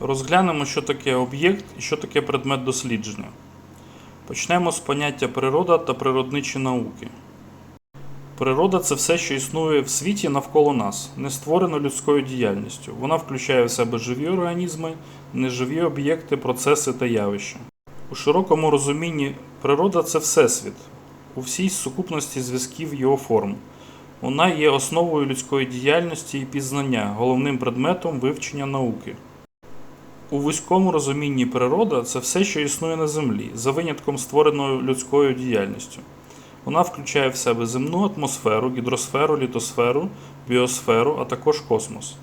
Розглянемо, що таке об'єкт і що таке предмет дослідження. Почнемо з поняття природа та природничі науки. Природа це все, що існує в світі навколо нас, не створено людською діяльністю. Вона включає в себе живі організми, неживі об'єкти, процеси та явища. У широкому розумінні природа це всесвіт, у всій сукупності зв'язків його форм. Вона є основою людської діяльності і пізнання, головним предметом вивчення науки. У вузькому розумінні природа це все, що існує на землі, за винятком створеною людською діяльністю. Вона включає в себе земну атмосферу, гідросферу, літосферу, біосферу, а також космос.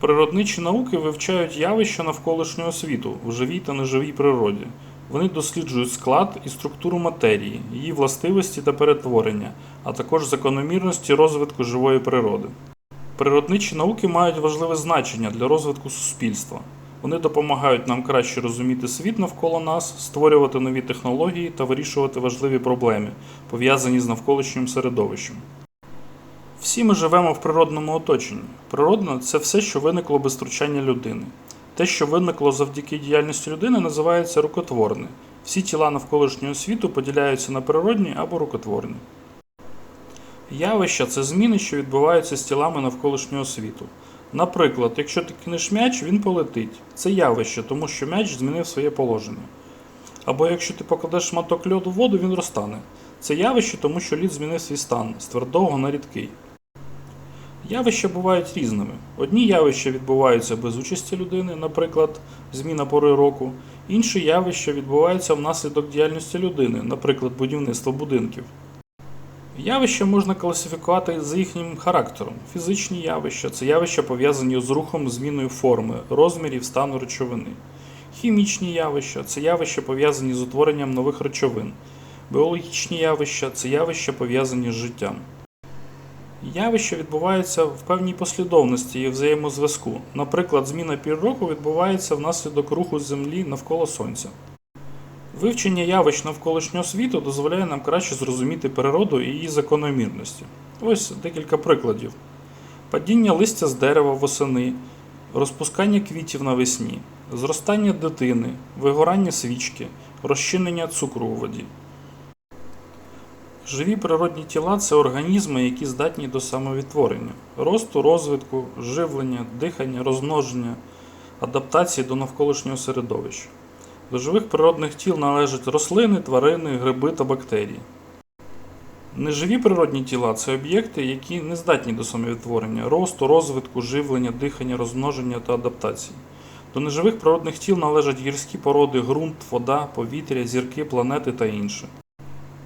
Природничі науки вивчають явища навколишнього світу в живій та неживій природі. Вони досліджують склад і структуру матерії, її властивості та перетворення, а також закономірності розвитку живої природи. Природничі науки мають важливе значення для розвитку суспільства. Вони допомагають нам краще розуміти світ навколо нас, створювати нові технології та вирішувати важливі проблеми, пов'язані з навколишнім середовищем. Всі ми живемо в природному оточенні. Природне це все, що виникло без втручання людини. Те, що виникло завдяки діяльності людини, називається рукотворне. Всі тіла навколишнього світу поділяються на природні або рукотворні. Явища це зміни, що відбуваються з тілами навколишнього світу. Наприклад, якщо ти кинеш м'яч, він полетить. Це явище, тому що м'яч змінив своє положення. Або якщо ти покладеш шматок льоду в воду, він розтане. Це явище, тому що лід змінив свій стан з твердого на рідкий. Явища бувають різними. Одні явища відбуваються без участі людини, наприклад, зміна пори року. Інші явища відбуваються внаслідок діяльності людини, наприклад, будівництво будинків. Явища можна класифікувати за їхнім характером. Фізичні явища це явища пов'язані з рухом, зміною форми, розмірів, стану речовини. Хімічні явища це явища пов'язані з утворенням нових речовин. Біологічні явища це явища пов'язані з життям. Явища відбуваються в певній послідовності і взаємозв'язку. Наприклад, зміна пір року відбувається внаслідок руху Землі навколо Сонця. Вивчення явищ навколишнього світу дозволяє нам краще зрозуміти природу і її закономірності. Ось декілька прикладів: падіння листя з дерева восени, розпускання квітів навесні, зростання дитини, вигорання свічки, розчинення цукру у воді. Живі природні тіла це організми, які здатні до самовідтворення, росту, розвитку, живлення, дихання, розмноження, адаптації до навколишнього середовища. До живих природних тіл належать рослини, тварини, гриби та бактерії. Неживі природні тіла це об'єкти, які не здатні до самовідтворення, росту, розвитку, живлення, дихання, розмноження та адаптації. До неживих природних тіл належать гірські породи, ґрунт, вода, повітря, зірки, планети та інше.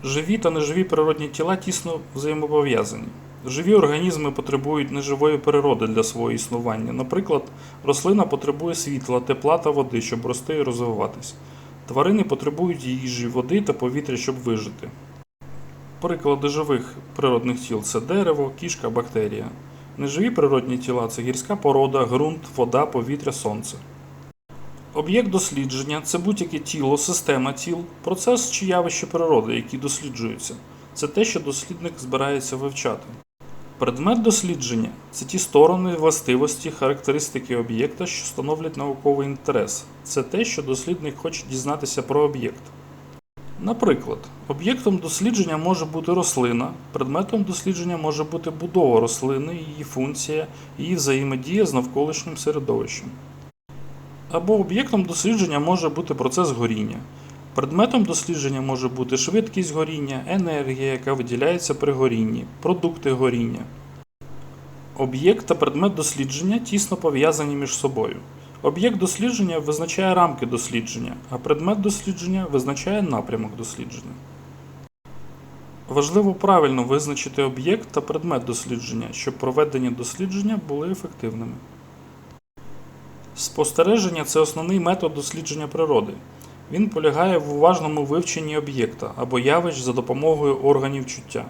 Живі та неживі природні тіла тісно взаємопов'язані. Живі організми потребують неживої природи для свого існування. Наприклад, рослина потребує світла, тепла та води, щоб рости і розвиватись. Тварини потребують їжі, води та повітря, щоб вижити. Приклади живих природних тіл це дерево, кішка, бактерія. Неживі природні тіла це гірська порода, ґрунт, вода, повітря, сонце. Об'єкт дослідження це будь-яке тіло, система тіл, процес чи явище природи, які досліджуються. Це те, що дослідник збирається вивчати. Предмет дослідження це ті сторони, властивості, характеристики об'єкта, що становлять науковий інтерес. Це те, що дослідник хоче дізнатися про об'єкт. Наприклад, об'єктом дослідження може бути рослина, предметом дослідження може бути будова рослини, її функція, її взаємодія з навколишнім середовищем. Або об'єктом дослідження може бути процес горіння. Предметом дослідження може бути швидкість горіння, енергія, яка виділяється при горінні, продукти горіння. Об'єкт та предмет дослідження тісно пов'язані між собою. Об'єкт дослідження визначає рамки дослідження, а предмет дослідження визначає напрямок дослідження. Важливо правильно визначити об'єкт та предмет дослідження, щоб проведення дослідження були ефективними. Спостереження це основний метод дослідження природи. Він полягає в уважному вивченні об'єкта або явищ за допомогою органів чуття.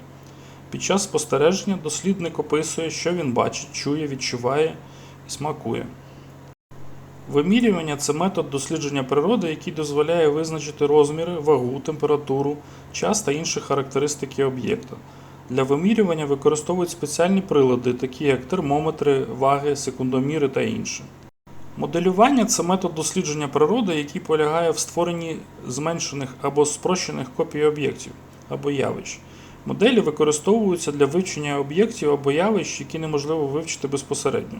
Під час спостереження дослідник описує, що він бачить, чує, відчуває і смакує. Вимірювання це метод дослідження природи, який дозволяє визначити розміри, вагу, температуру, час та інші характеристики об'єкта. Для вимірювання використовують спеціальні прилади, такі як термометри, ваги, секундоміри та інше. Моделювання це метод дослідження природи, який полягає в створенні зменшених або спрощених копій об'єктів або явищ. Моделі використовуються для вивчення об'єктів або явищ, які неможливо вивчити безпосередньо.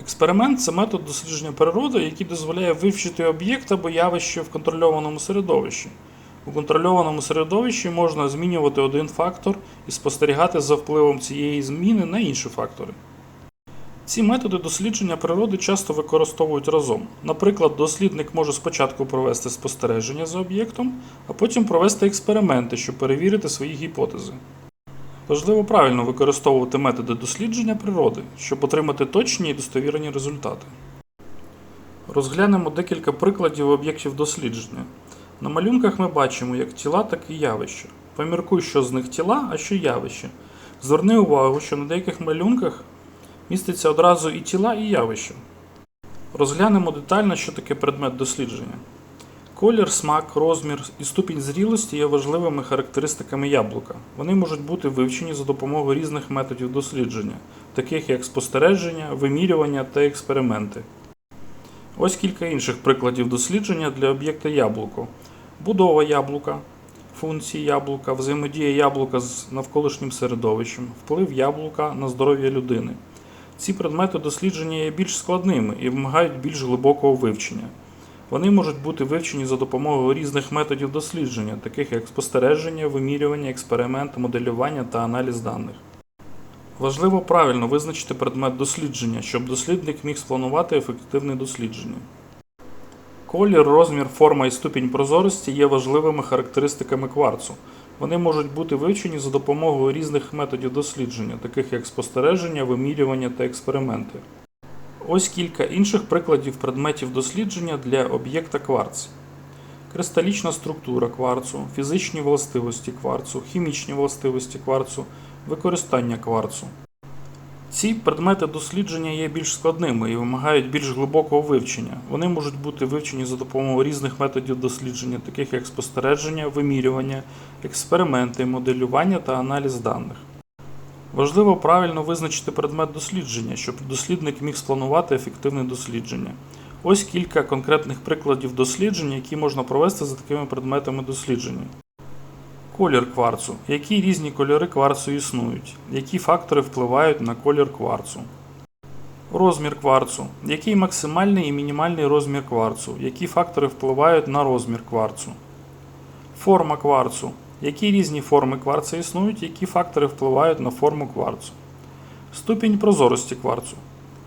Експеримент це метод дослідження природи, який дозволяє вивчити об'єкт або явище в контрольованому середовищі. У контрольованому середовищі можна змінювати один фактор і спостерігати за впливом цієї зміни на інші фактори. Ці методи дослідження природи часто використовують разом. Наприклад, дослідник може спочатку провести спостереження за об'єктом, а потім провести експерименти, щоб перевірити свої гіпотези. Важливо правильно використовувати методи дослідження природи, щоб отримати точні і достовірені результати. Розглянемо декілька прикладів об'єктів дослідження. На малюнках ми бачимо як тіла, так і явища. Поміркуй, що з них тіла, а що явище. Зверни увагу, що на деяких малюнках міститься одразу і тіла, і явища. Розглянемо детально, що таке предмет дослідження. Колір, смак, розмір і ступінь зрілості є важливими характеристиками яблука. Вони можуть бути вивчені за допомогою різних методів дослідження, таких як спостереження, вимірювання та експерименти. Ось кілька інших прикладів дослідження для об'єкта яблуко. Будова яблука, функції яблука, взаємодія яблука з навколишнім середовищем, вплив яблука на здоров'я людини. Ці предмети дослідження є більш складними і вимагають більш глибокого вивчення. Вони можуть бути вивчені за допомогою різних методів дослідження, таких як спостереження, вимірювання, експеримент, моделювання та аналіз даних. Важливо правильно визначити предмет дослідження, щоб дослідник міг спланувати ефективне дослідження. Колір, розмір, форма і ступінь прозорості є важливими характеристиками кварцу. Вони можуть бути вивчені за допомогою різних методів дослідження, таких як спостереження, вимірювання та експерименти. Ось кілька інших прикладів предметів дослідження для об'єкта кварц. Кристалічна структура кварцу, фізичні властивості кварцу, хімічні властивості кварцу, використання кварцу. Ці предмети дослідження є більш складними і вимагають більш глибокого вивчення. Вони можуть бути вивчені за допомогою різних методів дослідження, таких як спостереження, вимірювання, експерименти, моделювання та аналіз даних. Важливо правильно визначити предмет дослідження, щоб дослідник міг спланувати ефективне дослідження. Ось кілька конкретних прикладів дослідження, які можна провести за такими предметами дослідження. Колір кварцу. Які різні кольори кварцу існують? Які фактори впливають на колір кварцу? Розмір кварцу. Який максимальний і мінімальний розмір кварцу? Які фактори впливають на розмір кварцу? Форма кварцу. Які різні форми кварцу існують, які фактори впливають на форму кварцу? Ступінь прозорості кварцу.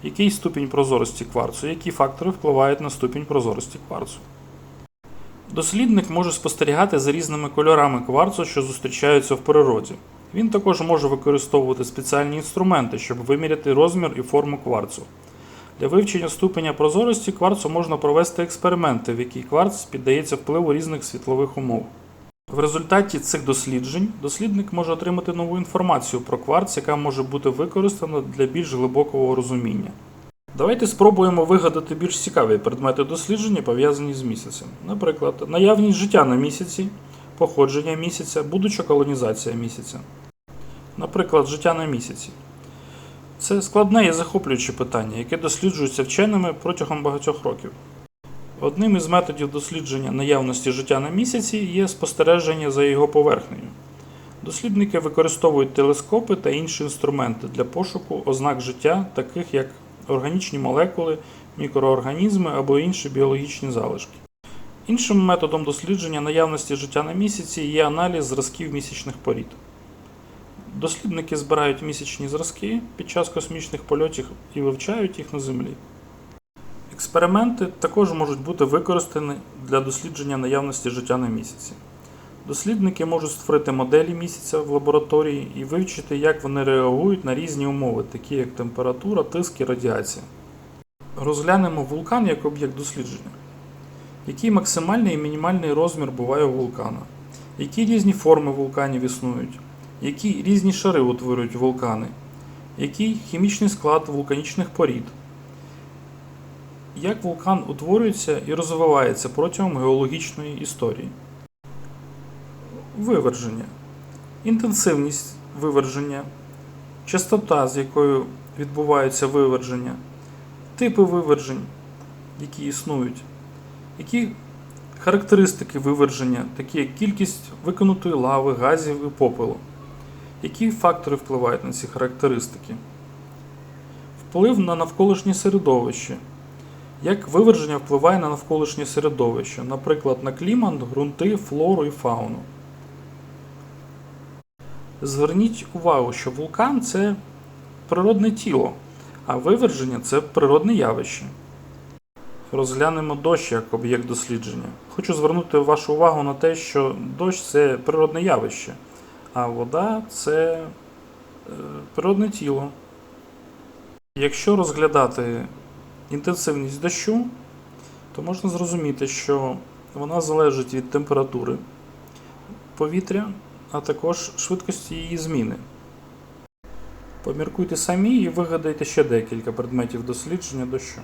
Який ступінь прозорості кварцу? Які фактори впливають на ступінь прозорості кварцу? Дослідник може спостерігати за різними кольорами кварцу, що зустрічаються в природі. Він також може використовувати спеціальні інструменти, щоб виміряти розмір і форму кварцу. Для вивчення ступеня прозорості кварцу можна провести експерименти, в які кварц піддається впливу різних світлових умов. В результаті цих досліджень дослідник може отримати нову інформацію про кварц, яка може бути використана для більш глибокого розуміння. Давайте спробуємо вигадати більш цікаві предмети дослідження, пов'язані з місяцем. Наприклад, наявність життя на місяці, походження місяця, будуча колонізація місяця. Наприклад, життя на місяці. Це складне і захоплююче питання, яке досліджується вченими протягом багатьох років. Одним із методів дослідження наявності життя на місяці є спостереження за його поверхнею. Дослідники використовують телескопи та інші інструменти для пошуку ознак життя, таких як органічні молекули, мікроорганізми або інші біологічні залишки. Іншим методом дослідження наявності життя на місяці є аналіз зразків місячних порід. Дослідники збирають місячні зразки під час космічних польотів і вивчають їх на Землі. Експерименти також можуть бути використані для дослідження наявності життя на місяці. Дослідники можуть створити моделі місяця в лабораторії і вивчити, як вони реагують на різні умови, такі як температура, тиск і радіація. Розглянемо вулкан як об'єкт дослідження. Який максимальний і мінімальний розмір буває у вулкана? Які різні форми вулканів існують? Які різні шари утворюють вулкани? Який хімічний склад вулканічних порід? Як вулкан утворюється і розвивається протягом геологічної історії? Виверження. Інтенсивність виверження, частота, з якою відбувається виверження, типи вивержень, які існують, які характеристики виверження, такі як кількість викинутої лави, газів і попелу. Які фактори впливають на ці характеристики? Вплив на навколишнє середовище. Як виверження впливає на навколишнє середовище, наприклад, на клімат, ґрунти, флору і фауну. Зверніть увагу, що вулкан це природне тіло, а виверження це природне явище. Розглянемо дощ як об'єкт дослідження. Хочу звернути вашу увагу на те, що дощ це природне явище, а вода це е, природне тіло. Якщо розглядати інтенсивність дощу, то можна зрозуміти, що вона залежить від температури повітря, а також швидкості її зміни. Поміркуйте самі і вигадайте ще декілька предметів дослідження дощу.